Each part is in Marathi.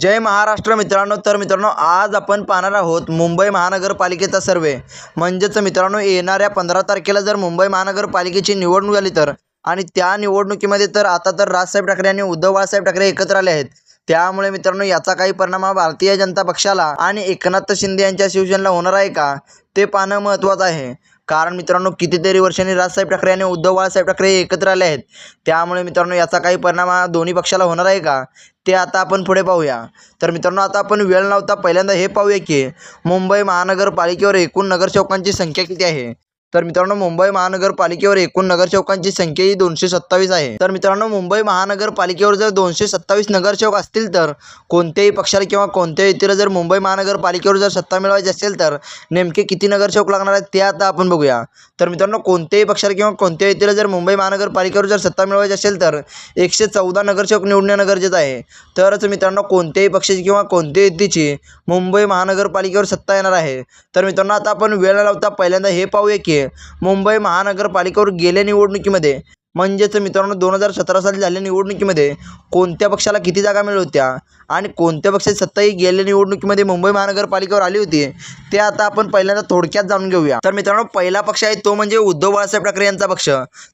जय महाराष्ट्र मित्रांनो. तर मित्रांनो आज आपण पाहणार आहोत मुंबई महानगरपालिकेचा सर्वे. म्हणजेच मित्रांनो येणाऱ्या पंधरा तारखेला जर मुंबई महानगरपालिकेची निवडणूक झाली तर आणि त्या निवडणुकीमध्ये तर आता तर राजसाहेब ठाकरे आणि उद्धव बाळासाहेब ठाकरे एकत्र आले आहेत. त्यामुळे मित्रांनो याचा काही परिणाम हा भारतीय जनता पक्षाला आणि एकनाथ शिंदे यांच्या शिवसेनेला होणार आहे का? ते पाहणं महत्त्वाचं आहे. कारण मित्रांनो कितीतरी वर्षांनी राजसाहेब ठाकरे आणि उद्धव बाळासाहेब ठाकरे एकत्र आले आहेत. त्यामुळे मित्रांनो याचा काही परिणाम हा दोन्ही पक्षाला होणार आहे का? ते आता आपण पुढे पाहूया. तर मित्रांनो आता आपण वेळ लावता पहिल्यांदा हे पाहूया की मुंबई महानगरपालिकेवर एकूण नगरसेवकांची संख्या किती आहे? तर मित्रांनो मुंबई महानगरपालिकेवर एकूण नगरसेवकांची संख्या ही दोनशे सत्तावीस आहे. तर मित्रांनो मुंबई महानगरपालिकेवर जर दोनशे सत्तावीस नगरसेवक असतील तर कोणत्याही पक्षाला किंवा कोणत्याही व्यक्तीला जर मुंबई महानगरपालिकेवर जर सत्ता मिळवायची असेल तर नेमके किती नगरसेवक लागणार आहेत ते आता आपण बघूया. तर मित्रांनो कोणत्याही पक्षाला किंवा कोणत्याही व्यक्तीला जर मुंबई महानगरपालिकेवर जर सत्ता मिळवायची असेल तर एकशे चौदा नगरसेवक निवडणं गरजेचं आहे. तरच मित्रांनो कोणत्याही पक्षाची किंवा कोणत्याही व्यक्तीची मुंबई महानगरपालिकेवर सत्ता येणार आहे. तर मित्रांनो आता आपण वेळ लावता पहिल्यांदा हे पाहूया की मुंबई महानगरपालिकेवर गेल्या निवडणुकीमध्ये. म्हणजेच मित्रांनो दोन हजार सतरा साली झालेल्या निवडणुकीमध्ये कोणत्या पक्षाला किती जागा मिळत होत्या आणि कोणत्या पक्षाची सत्ता ही गेल्या निवडणुकीमध्ये मुंबई महानगरपालिकेवर आली होती ते आता आपण पहिल्यांदा थोडक्यात जाणून घेऊया. तर मित्रांनो पहिला पक्ष आहे तो म्हणजे उद्धव बाळासाहेब ठाकरे यांचा पक्ष.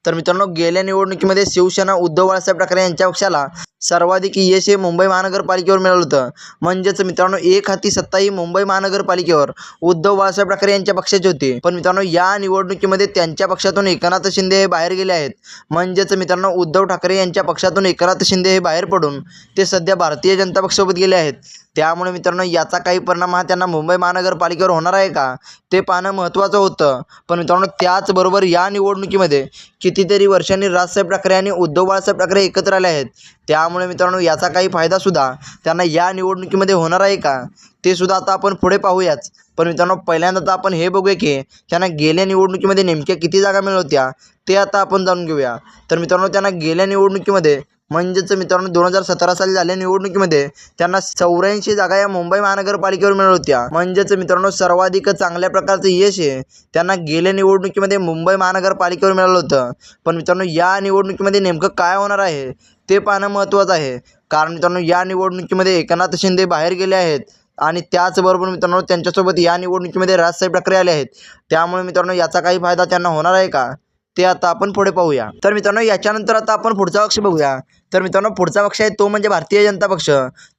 तर मित्रांनो गेल्या निवडणुकीमध्ये शिवसेना उद्धव बाळासाहेब ठाकरे यांच्या पक्षाला सर्वाधिक यश हे मुंबई महानगरपालिकेवर मिळालं होतं. म्हणजेच मित्रांनो एक हाती सत्ता ही मुंबई महानगरपालिकेवर उद्धव बाळासाहेब ठाकरे यांच्या पक्षाची होती. पण मित्रांनो या निवडणुकीमध्ये त्यांच्या पक्षातून एकनाथ शिंदे हे बाहेर गेले आहेत. म्हणजेच मित्रांनो उद्धव ठाकरे यांच्या पक्षातून एकनाथ शिंदे हे बाहेर पडून ते सध्या भारतीय जनता पक्षासोबत गेले आहेत. त्यामुळे मित्रांनो याचा काही परिणाम हा त्यांना मुंबई महानगरपालिकेवर होणार आहे का? ते पाहणं महत्त्वाचं होतं. पण मित्रांनो त्याचबरोबर या निवडणुकीमध्ये कितीतरी वर्षांनी राजसाहेब ठाकरे आणि उद्धव बाळासाहेब ठाकरे एकत्र आले आहेत. त्यामुळे मित्रांनो याचा काही फायदासुद्धा त्यांना या निवडणुकीमध्ये होणार आहे का? ते सुद्धा आता आपण पुढे पाहूयाच. पण मित्रांनो पहिल्यांदा तर आपण हे बघूया की त्यांना गेल्या निवडणुकीमध्ये नेमक्या किती जागा मिळत होत्या ते आता आपण जाणून घेऊया. तर मित्रांनो त्यांना गेल्या निवडणुकीमध्ये म्हणजेच मित्रांनो दोन हजार सतरा साली झालेल्या निवडणुकीमध्ये त्यांना चौऱ्याऐंशी जागा या मुंबई महानगरपालिकेवर मिळत होत्या. म्हणजेच मित्रांनो सर्वाधिक चांगल्या प्रकारचं यश आहे त्यांना गेल्या निवडणुकीमध्ये मुंबई महानगरपालिकेवर मिळालं होतं. पण मित्रांनो या निवडणुकीमध्ये नेमकं काय होणार आहे ते पाहणं महत्त्वाचं आहे. कारण मित्रांनो या निवडणुकीमध्ये एकनाथ शिंदे बाहेर गेले आहेत आणि त्याचबरोबर मित्रांनो त्यांच्यासोबत या निवडणुकीमध्ये राजसाहेब ठाकरे आले आहेत. त्यामुळे मित्रांनो याचा काही फायदा त्यांना होणार आहे का? ते आता आपण पुढे पाहूया. तर मित्रांनो याच्यानंतर आता आपण पुढचा पक्ष बघूया. तर मित्रांनो पुढचा पक्ष आहे तो म्हणजे भारतीय जनता पक्ष.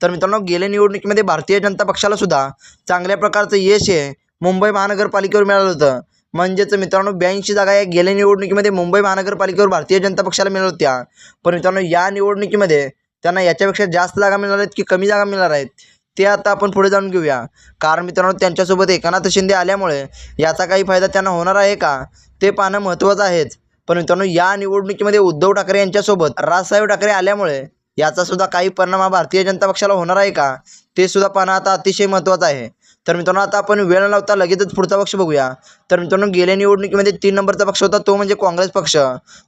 तर मित्रांनो गेल्या निवडणुकीमध्ये भारतीय जनता पक्षाला सुद्धा चांगल्या प्रकारचं यश आहे मुंबई महानगरपालिकेवर मिळालं होतं. म्हणजेच मित्रांनो ब्याऐंशी जागा या गेल्या निवडणुकीमध्ये मुंबई महानगरपालिकेवर भारतीय जनता पक्षाला मिळत होत्या. पण मित्रांनो या निवडणुकीमध्ये त्यांना याच्यापेक्षा जास्त जागा मिळणार आहेत की कमी जागा मिळणार आहेत ते आता आपण पुढे जाणून घेऊया. कारण मित्रांनो त्यांच्यासोबत एकनाथ शिंदे आल्यामुळे याचा काही फायदा त्यांना होणार आहे का? ते पाहणं महत्त्वाचं आहेच. पण मित्रांनो या निवडणुकीमध्ये उद्धव ठाकरे यांच्यासोबत राजसाहेब ठाकरे आल्यामुळे याचा सुद्धा काही परिणाम हा भारतीय जनता पक्षाला होणार आहे का? ते सुद्धा पाहणं आता अतिशय महत्त्वाचं आहे. तर मित्रांनो आता आपण वेळ न लावता लगेचच पुढचा पक्ष बघूया. तर मित्रांनो गेल्या निवडणुकीमध्ये तीन नंबरचा पक्ष होता तो म्हणजे काँग्रेस पक्ष.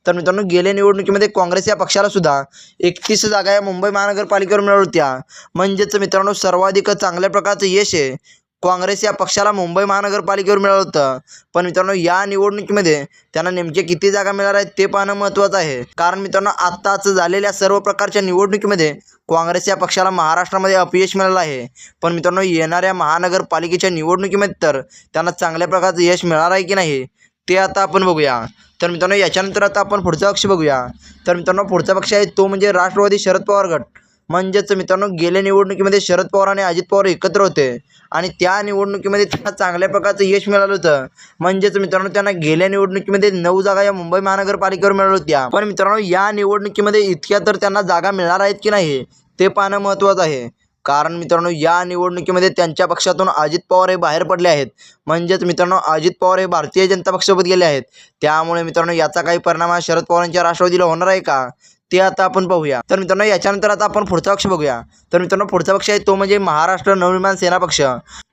तर मित्रांनो गेल्या निवडणुकीमध्ये काँग्रेस या पक्षाला सुद्धा एकतीस जागा या मुंबई महानगरपालिकेवर मिळवल्या होत्या. म्हणजेच मित्रांनो सर्वाधिक चांगल्या प्रकारचं यश आहे. काँग्रेस या पक्षाला मुंबई महानगरपालिकेवर मिळालं होतं. पण मित्रांनो या निवडणुकीमध्ये त्यांना नेमके किती जागा मिळणार आहेत ते पाहणं महत्त्वाचं आहे. कारण मित्रांनो आत्ताच झालेल्या सर्व प्रकारच्या निवडणुकीमध्ये काँग्रेस या पक्षाला महाराष्ट्रामध्ये अपयश मिळालं आहे. पण मित्रांनो येणाऱ्या महानगरपालिकेच्या निवडणुकीमध्ये तर त्यांना चांगल्या प्रकारचं यश मिळणार आहे की नाही ते आता आपण बघूया. तर मित्रांनो याच्यानंतर आता आपण पुढचा पक्ष बघूया. तर मित्रांनो पुढचा पक्ष आहे तो म्हणजे राष्ट्रवादी शरद पवार गट. म्हणजेच मित्रांनो गेल्या निवडणुकीमध्ये शरद पवार आणि अजित पवार एकत्र होते. आणि त्या निवडणुकीमध्ये त्यांना चांगल्या प्रकारचं यश मिळालं होतं. म्हणजेच मित्रांनो त्यांना गेल्या निवडणुकीमध्ये नऊ जागा या मुंबई महानगरपालिकेवर मिळाल्या होत्या. पण मित्रांनो या निवडणुकीमध्ये इतक्या तर त्यांना जागा मिळणार आहेत की नाही ते पाहणं महत्त्वाचं आहे. कारण मित्रांनो या निवडणुकीमध्ये त्यांच्या पक्षातून अजित पवार हे बाहेर पडले आहेत. म्हणजेच मित्रांनो अजित पवार हे भारतीय जनता पक्षासोबत गेले आहेत. त्यामुळे मित्रांनो याचा काही परिणाम हा शरद पवारांच्या राष्ट्रवादीला होणार आहे का? ते आता आपण पाहूया तर मित्रांनो याच्यानंतर आता आपण पुढचा पक्ष बघूया. तर मित्रांनो पुढचा पक्ष आहे तो म्हणजे महाराष्ट्र नवनिर्माण सेना पक्ष.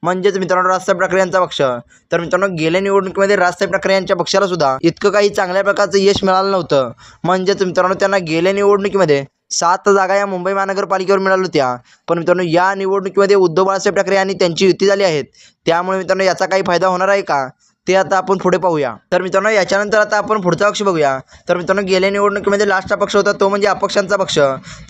म्हणजेच मित्रांनो राजसाहेब ठाकरे यांचा पक्ष. तर मित्रांनो गेल्या निवडणुकीमध्ये राजसाहेब ठाकरे यांच्या पक्षाला सुद्धा इतकं काही चांगल्या प्रकारचं यश मिळालं नव्हतं. म्हणजेच मित्रांनो त्यांना गेल्या निवडणुकीमध्ये सात जागा या मुंबई महानगरपालिकेवर मिळाल्या होत्या. पण मित्रांनो या निवडणुकीमध्ये उद्धव बाळासाहेब ठाकरे आणि त्यांची युती झाली आहेत. त्यामुळे मित्रांनो याचा काही फायदा होणार आहे का? ते आता आपण पुढे पाहूया. तर मित्रांनो याच्यानंतर आता आपण पुढचा पक्ष बघूया. तर मित्रांनो गेल्या निवडणुकीमध्ये लास्टचा पक्ष होता तो म्हणजे अपक्षांचा पक्ष.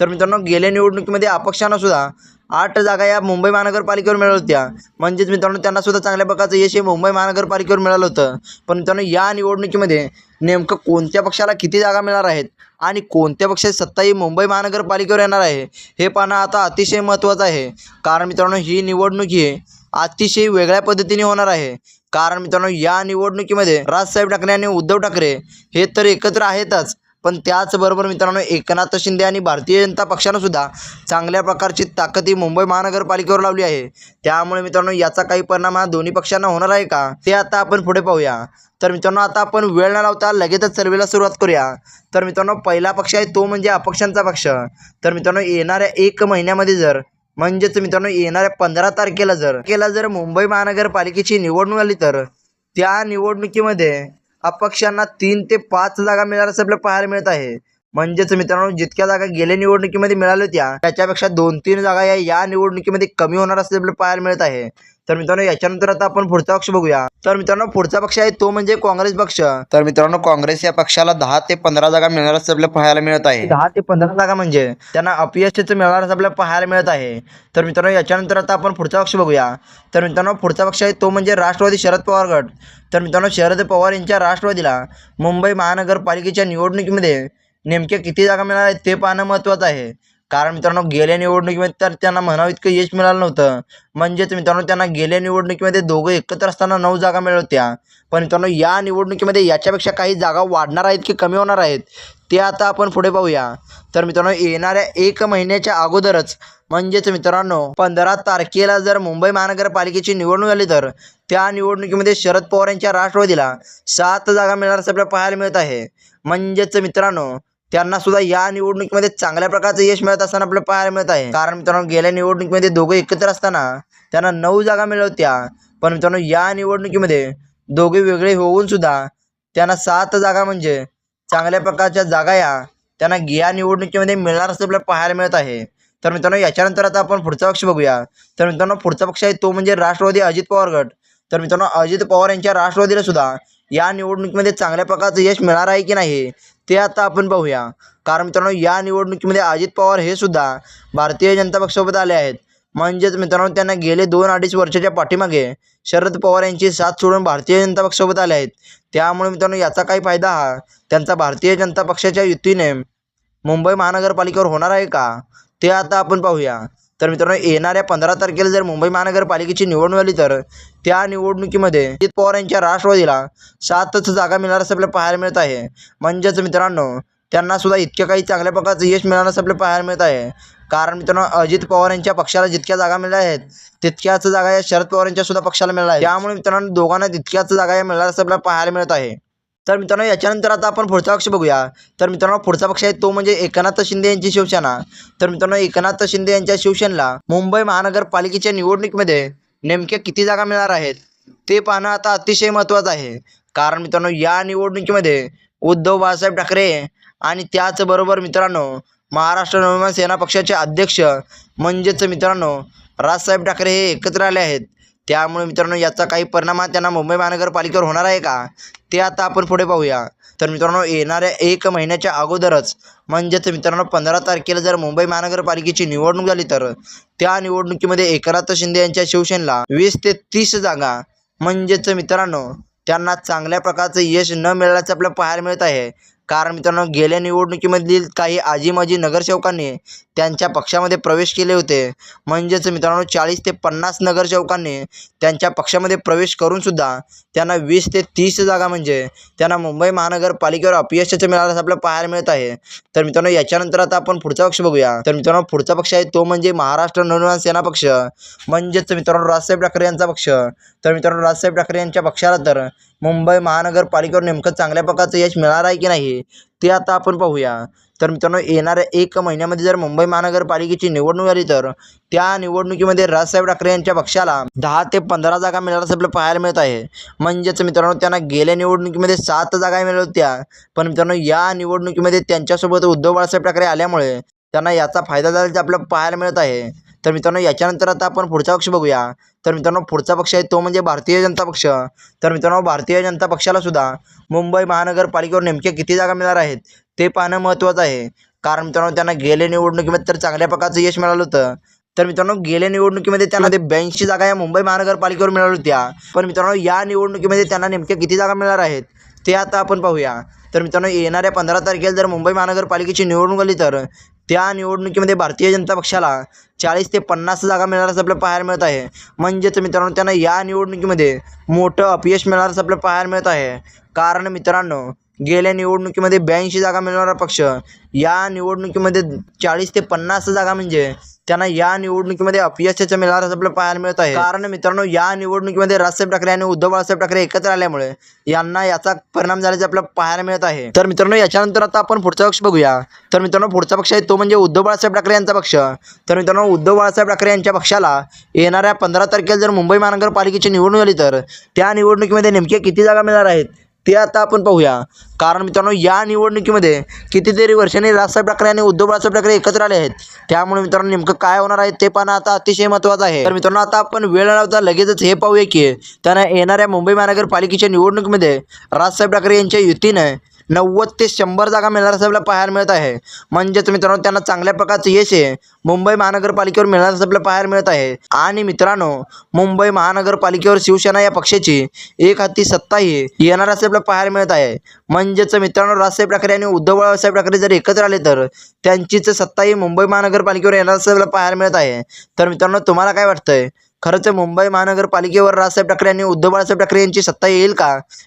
तर मित्रांनो गेल्या निवडणुकीमध्ये अपक्षांना सुद्धा आठ जागा या मुंबई महानगरपालिकेवर मिळाल्या होत्या. म्हणजेच मित्रांनो त्यांना सुद्धा चांगल्या प्रकारचं यश हे मुंबई महानगरपालिकेवर मिळालं होतं. पण मित्रांनो या निवडणुकीमध्ये नेमकं कोणत्या पक्षाला किती जागा मिळणार आहेत आणि कोणत्या पक्षाची सत्ता ही मुंबई महानगरपालिकेवर येणार आहे हे पाहणं आता अतिशय महत्त्वाचं आहे. कारण मित्रांनो ही निवडणूक ही अतिशय वेगळ्या पद्धतीने होणार आहे. कारण मित्रांनो या निवडणुकीमध्ये राजसाहेब ठाकरे आणि उद्धव ठाकरे हे तर एकत्र आहेतच. पण त्याचबरोबर मित्रांनो एकनाथ शिंदे आणि भारतीय जनता पक्षानं सुद्धा चांगल्या प्रकारची ताकद ही मुंबई महानगरपालिकेवर लावली आहे. त्यामुळे मित्रांनो याचा काही परिणाम हा दोन्ही पक्षांना होणार आहे का? ते आता आपण पुढे पाहूया. तर मित्रांनो आता आपण वेळ न लावता लगेचच सर्वेला सुरुवात करूया. तर मित्रांनो पहिला पक्ष आहे तो म्हणजे अपक्षांचा पक्ष. तर मित्रांनो येणाऱ्या एक महिन्यामध्ये जर म्हणजेच मित्रांनो येणाऱ्या पंधरा तारखेला जर केला जर मुंबई महानगरपालिकेची निवडणूक आली तर त्या निवडणुकीमध्ये अपक्षांना तीन ते पाच जागा मिळणार असं आपल्याला पाहायला मिळत आहे. म्हणजेच मित्रांनो जितक्या जागा गेल्या निवडणुकीमध्ये मिळाल्या होत्या त्याच्यापेक्षा दोन तीन जागा या या निवडणुकीमध्ये कमी होणार असं आपल्याला पाहायला मिळत आहे. तर मित्रांनो याच्यानंतर आता आपण पुढचा पक्ष बघूया. तर मित्रांनो पुढचा पक्ष आहे तो म्हणजे काँग्रेस पक्ष. तर मित्रांनो काँग्रेस या पक्षाला दहा ते पंधरा जागा मिळणार असं आपल्याला पाहायला मिळत आहे. दहा ते पंधरा जागा म्हणजे? त्यांना अपयशच मिळणार असं आपल्याला पाहायला मिळत आहे. तर मित्रांनो याच्यानंतर आता आपण पुढचा पक्ष बघूया. तर मित्रांनो पुढचा पक्ष आहे तो म्हणजे राष्ट्रवादी शरद पवार गट. तर मित्रांनो शरद पवार यांच्या राष्ट्रवादीला मुंबई महानगरपालिकेच्या निवडणुकीमध्ये नेमक्या किती जागा मिळणार आहेत ते पाहणं महत्त्वाचं आहे. कारण मित्रांनो गेल्या निवडणुकीमध्ये तर त्यांना म्हणावं इतकं यश मिळालं नव्हतं. म्हणजेच मित्रांनो त्यांना गेल्या निवडणुकीमध्ये दोघं एकत्र असताना नऊ जागा मिळत होत्या. पण मित्रांनो या निवडणुकीमध्ये याच्यापेक्षा काही जागा वाढणार आहेत की कमी होणार आहेत ते आता आपण पुढे पाहूया. तर मित्रांनो येणाऱ्या एक महिन्याच्या अगोदरच म्हणजेच मित्रांनो पंधरा तारखेला जर मुंबई महानगरपालिकेची निवडणूक आली तर त्या निवडणुकीमध्ये शरद पवार यांच्या राष्ट्रवादीला सात जागा मिळणार असं आपल्याला पाहायला मिळत आहे. म्हणजेच मित्रांनो त्यांना सुद्धा या निवडणुकीमध्ये चांगल्या प्रकारचं यश मिळत असताना आपल्याला पाहायला मिळत आहे. कारण मित्रांनो गेल्या निवडणुकीमध्ये दोघं एकत्र असताना त्यांना नऊ जागा मिळवत्या पण मित्रांनो या निवडणुकीमध्ये दोघे वेगळे होऊन सुद्धा त्यांना सात जागा म्हणजे चांगल्या प्रकारच्या जागा या त्यांना या निवडणुकीमध्ये मिळणार असं आपल्याला पाहायला मिळत आहे. तर मित्रांनो याच्यानंतर आता आपण पुढचा पक्ष बघूया. तर मित्रांनो पुढचा पक्ष आहे तो म्हणजे राष्ट्रवादी अजित पवार गट. तर मित्रांनो अजित पवार यांच्या राष्ट्रवादीला सुद्धा या निवडणुकीमध्ये चांगल्या प्रकारचं यश मिळणार आहे की नाही ते आता आपण पाहूया. कारण मित्रांनो या निवडणुकीमध्ये अजित पवार हे सुद्धा भारतीय जनता पक्षासोबत आले आहेत. म्हणजेच मित्रांनो त्यांना गेले दोन अडीच वर्षाच्या पाठीमागे शरद पवार यांची साथ सोडून भारतीय जनता पक्षासोबत आले आहेत. त्यामुळे मित्रांनो याचा काही फायदा हा त्यांचा भारतीय जनता पक्षाच्या युतीने मुंबई महानगरपालिकेवर होणार आहे का ते आता आपण पाहूया. तर मित्रांनो येणाऱ्या पंधरा तारखेला जर मुंबई महानगरपालिकेची निवडणूक आली तर त्या निवडणुकीमध्ये अजित पवार यांच्या राष्ट्रवादीला सातच जागा मिळणार असं आपल्याला पाहायला मिळत आहे. म्हणजेच मित्रांनो त्यांना सुद्धा इतक्या काही चांगल्या प्रकारचं यश मिळणार असं आपल्याला पाहायला मिळत आहे. कारण मित्रांनो अजित पवार यांच्या पक्षाला जितक्या जागा मिळाल्या आहेत तितक्याच जागा या शरद पवार यांच्या सुद्धा पक्षाला मिळाल्या आहेत. त्यामुळे मित्रांनो दोघांना तितक्याच जागा या मिळणार असं आपल्याला पाहायला मिळत आहे. तर मित्रांनो याच्यानंतर आता आपण पुढचा पक्ष बघूया. तर मित्रांनो पुढचा पक्ष आहे तो म्हणजे एकनाथ शिंदे यांची शिवसेना. तर मित्रांनो एकनाथ शिंदे यांच्या शिवसेनेला मुंबई महानगरपालिकेच्या निवडणुकीमध्ये नेमक्या किती जागा मिळणार आहेत ते पाहणं आता अतिशय महत्त्वाचं आहे. कारण मित्रांनो या निवडणुकीमध्ये उद्धव बाळासाहेब ठाकरे आणि त्याचबरोबर मित्रांनो महाराष्ट्र नवनिर्माण सेना पक्षाचे अध्यक्ष म्हणजेच मित्रांनो राजसाहेब ठाकरे हे एकत्र आले आहेत. त्यामुळे मित्रांनो याचा काही परिणाम हा त्यांना मुंबई महानगरपालिकेवर होणार आहे का? ते आता आपण पुढे पाहूया. तर मित्रांनो येणाऱ्या एक महिन्याच्या अगोदरच म्हणजेच मित्रांनो पंधरा तारखेला जर मुंबई महानगरपालिकेची निवडणूक झाली तर त्या निवडणुकीमध्ये एकनाथ शिंदे यांच्या शिवसेनेला वीस ते तीस जागा म्हणजेच मित्रांनो त्यांना चांगल्या प्रकारचं यश न मिळाल्याचं आपल्याला पाहायला मिळत आहे. कारण मित्रांनो गेल्या निवडणुकीमधील काही आजीमाजी नगरसेवकांनी त्यांच्या पक्षामध्ये प्रवेश केले होते. म्हणजेच मित्रांनो चाळीस ते पन्नास नगरसेवकांनी त्यांच्या पक्षामध्ये प्रवेश करूनसुद्धा त्यांना वीस ते तीस जागा म्हणजे त्यांना मुंबई महानगरपालिकेवर अपयशाचं मिळालं असं आपल्याला पाहायला मिळत आहे. तर मित्रांनो याच्यानंतर आता आपण पुढचा पक्ष बघूया. तर मित्रांनो पुढचा पक्ष आहे तो म्हणजे महाराष्ट्र नवनिर्माण सेना पक्ष. म्हणजेच मित्रांनो राजसाहेब ठाकरे यांचा पक्ष. तर मित्रांनो राजसाहेब ठाकरे यांच्या पक्षाला तर मुंबई महानगरपालिकेवर नेमकं चांगल्या प्रकारचं यश मिळणार आहे की नाही ते आता आपण पाहूया. तर मित्रांनो येणाऱ्या एक महिन्यामध्ये जर मुंबई महानगरपालिकेची निवडणूक आली तर त्या निवडणुकीमध्ये राजसाहेब ठाकरे यांच्या पक्षाला दहा ते पंधरा जागा मिळाल्यास आपल्याला पाहायला मिळत आहे. म्हणजेच मित्रांनो त्यांना गेल्या निवडणुकीमध्ये सात जागा मिळत होत्या. पण मित्रांनो या निवडणुकीमध्ये त्यांच्यासोबत उद्धव बाळासाहेब ठाकरे आल्यामुळे त्यांना याचा फायदा झाल्याचं आपल्याला पाहायला मिळत आहे. तर मित्रांनो याच्यानंतर आता आपण पुढचा पक्ष बघूया. तर मित्रांनो पुढचा पक्ष आहे तो म्हणजे भारतीय जनता पक्ष. तर मित्रांनो भारतीय जनता पक्षाला सुद्धा मुंबई महानगरपालिकेवर नेमक्या किती जागा मिळणार आहेत ते पाहणं महत्त्वाचं आहे. कारण मित्रांनो त्यांना गेल्या निवडणुकीमध्ये तर चांगल्या प्रकारचं यश मिळालं होतं. तर मित्रांनो गेल्या निवडणुकीमध्ये त्यांना ते ब्याऐंशी जागा या मुंबई महानगरपालिकेवर मिळाल्या होत्या. पण मित्रांनो या निवडणुकीमध्ये त्यांना नेमक्या किती जागा मिळणार आहेत ते आता आपण पाहूया. तर मित्रांनो येणाऱ्या पंधरा तारखेला जर मुंबई महानगरपालिकेची निवडणूक आली तर त्या निवडणुकीमध्ये भारतीय जनता पक्षाला चाळीस ते पन्नास जागा मिळणार असं आपल्याला पाहायला मिळत आहे. म्हणजेच मित्रांनो त्यांना या निवडणुकीमध्ये मोठं अपयश मिळणार असं आपल्याला पाहायला मिळत आहे. कारण मित्रांनो गेल्या निवडणुकीमध्ये ब्याऐंशी जागा मिळणारा पक्ष या निवडणुकीमध्ये चाळीस ते पन्नास जागा म्हणजे त्यांना या निवडणुकीमध्ये अपयशाचं मिळणार असं आपल्याला पाहायला मिळत आहे. कारण मित्रांनो या निवडणुकीमध्ये राजसाहेब ठाकरे आणि उद्धव बाळासाहेब ठाकरे एकत्र आल्यामुळे यांना याचा परिणाम झाल्याचे आपल्याला पाहायला मिळत आहे. तर मित्रांनो याच्यानंतर आता आपण पुढचा पक्ष बघूया. तर मित्रांनो पुढचा पक्ष आहे तो म्हणजे उद्धव बाळासाहेब ठाकरे यांचा पक्ष. तर मित्रांनो उद्धव बाळासाहेब ठाकरे यांच्या पक्षाला येणाऱ्या पंधरा तारखेला जर मुंबई महानगरपालिकेची निवडणूक आली तर त्या निवडणुकीमध्ये नेमके किती जागा मिळणार आहेत? ते आता आपण पाहूया. कारण मित्रांनो या निवडणुकीमध्ये कितीतरी वर्षांनी राजसाहेब ठाकरे आणि उद्धव बाळासाहेब ठाकरे एकत्र आले आहेत. त्यामुळे मित्रांनो नेमकं काय होणार आहे ते पण आता अतिशय महत्त्वाचं आहे. तर मित्रांनो आता आपण वेळ लावता लगेचच हे पाहूया की त्यांना येणाऱ्या मुंबई महानगरपालिकेच्या निवडणुकीमध्ये राजसाहेब ठाकरे यांच्या युतीनं नव्वद ते शंभर जागा मिळणार असं आपल्याला पाहायला मिळत आहे. म्हणजेच मित्रांनो त्यांना चांगल्या प्रकारचं यश आहे. मुंबई महानगरपालिकेवर मिळणार असं आपल्याला पाहायला मिळत आहे. आणि मित्रांनो मुंबई महानगरपालिकेवर शिवसेना या पक्षाची एक हाती सत्ताही येणार असं आपल्याला पाहायला मिळत आहे. म्हणजेच मित्रांनो राजसाहेब ठाकरे आणि उद्धव बाळासाहेब ठाकरे जर एकत्र आले तर त्यांचीच सत्ताही मुंबई महानगरपालिकेवर येणार असं आपल्याला पाहायला मिळत आहे. तर मित्रांनो तुम्हाला काय वाटतंय? खरंच मुंबई महानगरपालिकेवर राजसाहेब ठाकरे आणि उद्धव बाळासाहेब ठाकरे यांची सत्ता येईल का?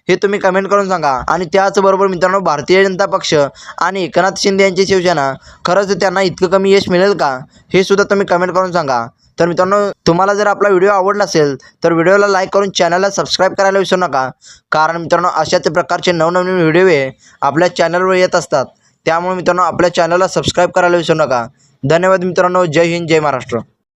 हे तुम्ही कमेंट करून सांगा. आणि त्याचबरोबर मित्रांनो भारतीय जनता पक्ष आणि एकनाथ शिंदे यांची शिवसेना खरंच त्यांना इतकं कमी यश मिळेल का? हे सुद्धा तुम्ही कमेंट करून सांगा. तर मित्रांनो तुम्हाला जर आपला व्हिडिओ आवडला असेल तर व्हिडिओला लाईक करून चॅनलला सबस्क्राईब करायला विसरू नका. कारण मित्रांनो अशाच प्रकारचे नवनवीन व्हिडिओ हे आपल्या चॅनलवर येत असतात. त्यामुळे मित्रांनो आपल्या चॅनलला सबस्क्राईब करायला विसरू नका. धन्यवाद मित्रांनो. जय हिंद जय महाराष्ट्र.